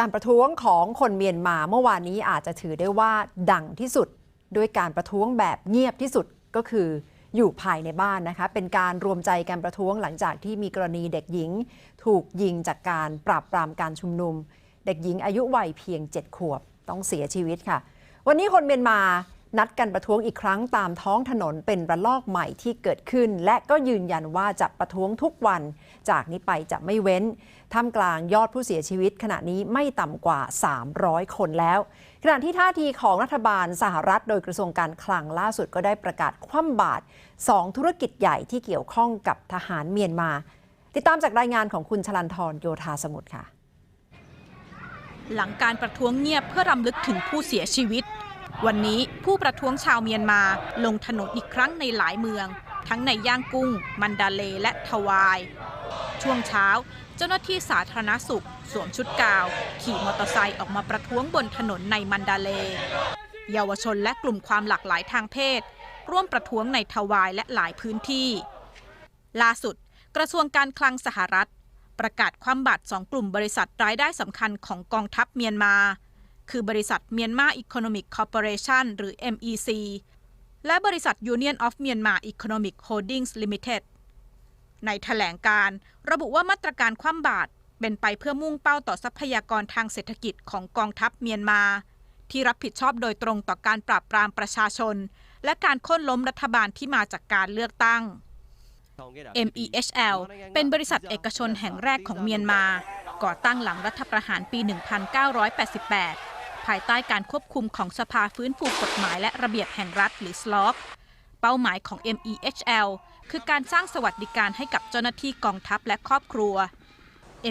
การประท้วงของคนเมียนมาเมื่อวานนี้อาจจะถือได้ว่าดังที่สุด ด้วยการประท้วงแบบเงียบที่สุดก็คืออยู่ภายในบ้านนะคะ เป็นการรวมใจการประท้วงหลังจากที่มีกรณีเด็กหญิง ถูกยิงจากการปราบปรามการชุมนุม เด็กหญิงอายุวัยเพียง 7 ขวบต้องเสียชีวิตค่ะ วันนี้คนเมียนมา นัดกันประท้วงอีกครั้งตามท้องถนนเป็นระลอกใหม่ที่เกิดขึ้น และก็ยืนยันว่าจะประท้วงทุกวัน จากนี้ไปจะไม่เว้นท่ามกลางยอดผู้เสียชีวิต ขณะนี้ไม่ต่ำกว่า 300 คนแล้ว ขณะที่ท่าทีของรัฐบาลสหรัฐ โดยกระทรวงการคลังล่าสุดก็ได้ประกาศคว่ำบาตรสองธุรกิจใหญ่ที่เกี่ยวข้องกับทหารเมียนมา ติดตามจากรายงานของคุณชลันทรโยธาสมุทรค่ะ หลังการประท้วงเงียบเพื่อรำลึกถึงผู้เสียชีวิต วันนี้ผู้ประท้วงชาวเมียนมาลงถนนอีกครั้งในหลายเมือง ทั้งในย่างกุ้ง มันดาเลและทวาย ช่วงเช้า เจ้าหน้าที่สาธารณสุข สวมชุดกาว ขี่มอเตอร์ไซค์ออกมาประท้วงบนถนนในมันดาเล เยาวชนและกลุ่มความหลากหลายทางเพศ ร่วมประท้วงในทวายและหลายพื้นที่ ล่าสุด กระทรวงการคลังสหรัฐ ประกาศความบาตรสองกลุ่มบริษัทรายได้สำคัญของกองทัพเมียนมา คือบริษัทเมียนมาอี c o นมิกคอร์ปอเรชันหรือ MEC และบริษัท Union of Myanmar Economic Holdings Limited ในแถลงการระบุว่ามาตรการคว่ำบาตรเป็นไปเพื่อมุ่งเป้าต่อทรัพยากรทางเศรษฐกิจของกองทัพเมียนมา ที่รับผิดชอบโดยตรงต่อการปราบปรามประชาชน และการโค่นล้มรัฐบาลที่มาจากการเลือกตั้ง MEHL เป็นบริษัทเอกชนแห่งแรกของเมียนมา ก่อตั้งหลังรัฐประหารปี 1988 ภายใต้การควบคุมของสภาฟื้นฟูกฎหมายและระเบียบแห่งรัฐหรือ SLOC เป้าหมายของ MEHL คือการสร้างสวัสดิการให้กับเจ้าหน้าที่กองทัพและครอบครัว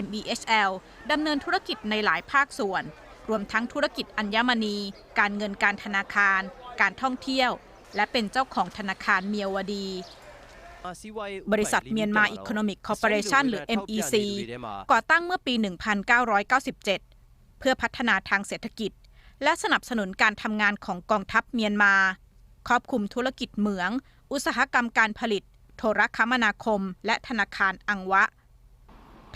MEHL ดำเนินธุรกิจในหลายภาคส่วน รวมทั้งธุรกิจอัญมณี การเงินการธนาคาร การท่องเที่ยว และเป็นเจ้าของธนาคารเมียวดี บริษัทเมียนมาอี c o นมิกคอร์ปอเรชันหรือ MEC ก่อตั้งเมื่อปี 1997 เพื่อพัฒนาทางเศรษฐกิจ และสนับสนุนการทำงานของกองทัพเมียนมา ครอบคลุมธุรกิจเหมือง อุตสาหกรรมการผลิต โทรคมนาคม และธนาคารอังวะ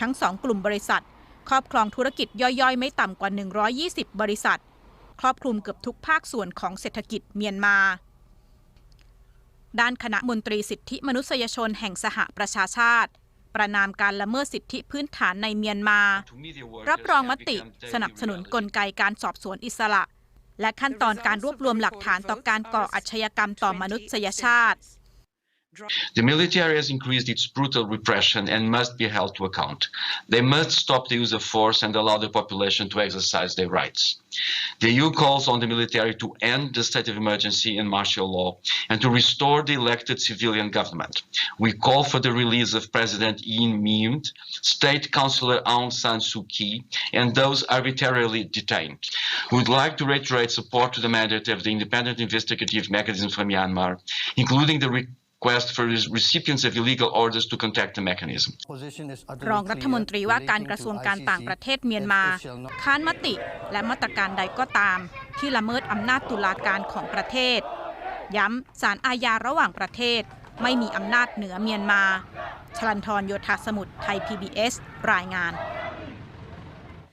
ทั้งสองกลุ่มบริษัท ครอบครองธุรกิจย่อยๆ ไม่ต่ำกว่า 120 บริษัท ครอบคลุมเกือบทุกภาคส่วนของเศรษฐกิจเมียนมา ด้านคณะมนตรีสิทธิมนุษยชนแห่งสหประชาชาติ ประนามการละเมิดสิทธิพื้นฐานในเมียนมา รับรองมติสนับสนุนกลไกการสอบสวนอิสระ และขั้นตอนการรวบรวมหลักฐานต่อการก่ออาชญากรรมต่อมนุษยชาติ The military has increased its brutal repression and must be held to account. They must stop the use of force and allow the population to exercise their rights. The EU calls on the military to end the state of emergency and martial law and to restore the elected civilian government. We call for the release of President Yin Myint, State Councillor Aung San Suu Kyi, and those arbitrarily detained. We would like to reiterate support to the mandate of the independent investigative mechanism for Myanmar, including the request for recipients of illegal orders to contact the mechanism. รองรัฐมนตรีว่าการกระทรวงการต่างประเทศเมียนมา ค้านมติและมาตรการใดก็ตาม ที่ละเมิดอำนาจตุลาการของประเทศ ย้ำสารอาญาระหว่างประเทศ ไม่มีอำนาจเหนือเมียนมา ชลันทรโยธาสมุทรไทย PBS รายงาน